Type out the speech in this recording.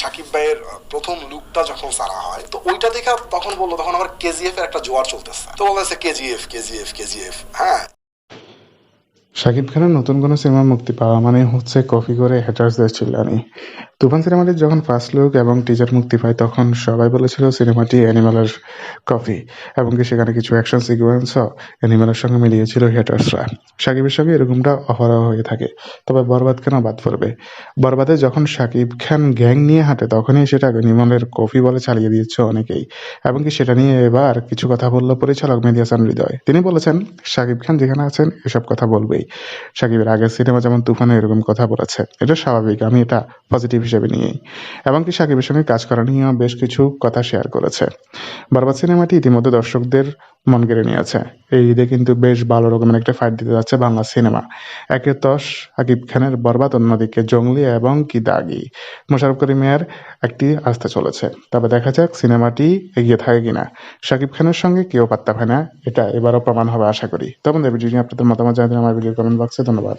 সাকিব ভাইয়ের প্রথম লুকটা যখন সারা হয়, তো ওইটা দেখে তখন বলল, তখন আমার কেজিএফ এর একটা জোয়ার চলতেছে। তো বলতেছে কেজিএফ কেজিএফ কেজিএফ হ্যাঁ শাকিব খানের নতুন কোনো সিনেমা মুক্তি পাওয়া মানে হচ্ছে কফি করে হ্যাটার্সদের চিল্লানি। তুফান সিনেমাটির যখন ফার্স্ট লুক এবং টিজার মুক্তি পায়, তখন সবাই বলেছিল সিনেমাটি অ্যানিমালের কফি এবং কি সেখানে কিছু অ্যাকশন সিকোয়েন্সও অ্যানিমালের সঙ্গে মিলিয়েছিল হ্যাটার্সরা শাকিবের সঙ্গে এরকমটা অহরহ হয়ে থাকে। তবে বরবাদ কেন বাদ পড়বে? বরবাদে যখন শাকিব খান গ্যাং নিয়ে হাঁটে, তখনই সেটা অ্যানিমালের কফি বলে চালিয়ে দিয়েছে অনেকেই। এবং কি সেটা নিয়ে এবার কিছু কথা বলল পরিচালক মেহেদী হাসান হৃদয়। তিনি বলেছেন, শাকিব খান যেখানে আছেন, এসব কথা বলবেই। শাকিবের আগের সিনেমা যেমন তুফানে এরকম কথা বলেছে, এটা স্বাভাবিক, আমি এটা পজিটিভ হিসেবে নিয়েই। এবং কি শাকিবের সঙ্গে কাজ করা নিয়েও বেশ কিছু কথা শেয়ার করেছে। বারবার সিনেমাটি ইতিমধ্যে দর্শকদের মন কেড়ে নিয়েছে। এই ঈদে কিন্তু বেশ ভালো রকমের একটা ফাইট দিতে যাচ্ছে বাংলা সিনেমা। একে তস শাকিব খানের বরবাদ, অন্যদিকে জঙ্গলি এবং কি দাগি। মোশারফ করিমের একটি আসতে চলেছে। তবে দেখা যাক সিনেমাটি এগিয়ে থাকে কিনা। শাকিব খানের সঙ্গে কেউ পাত্তা পায় না, এটা এবারও প্রমাণ হবে আশা করি। তখন ভিডিও নিয়ে আপনাদের মতামত জানাতে আমার ভিডিও কমেন্ট বক্সে ধন্যবাদ।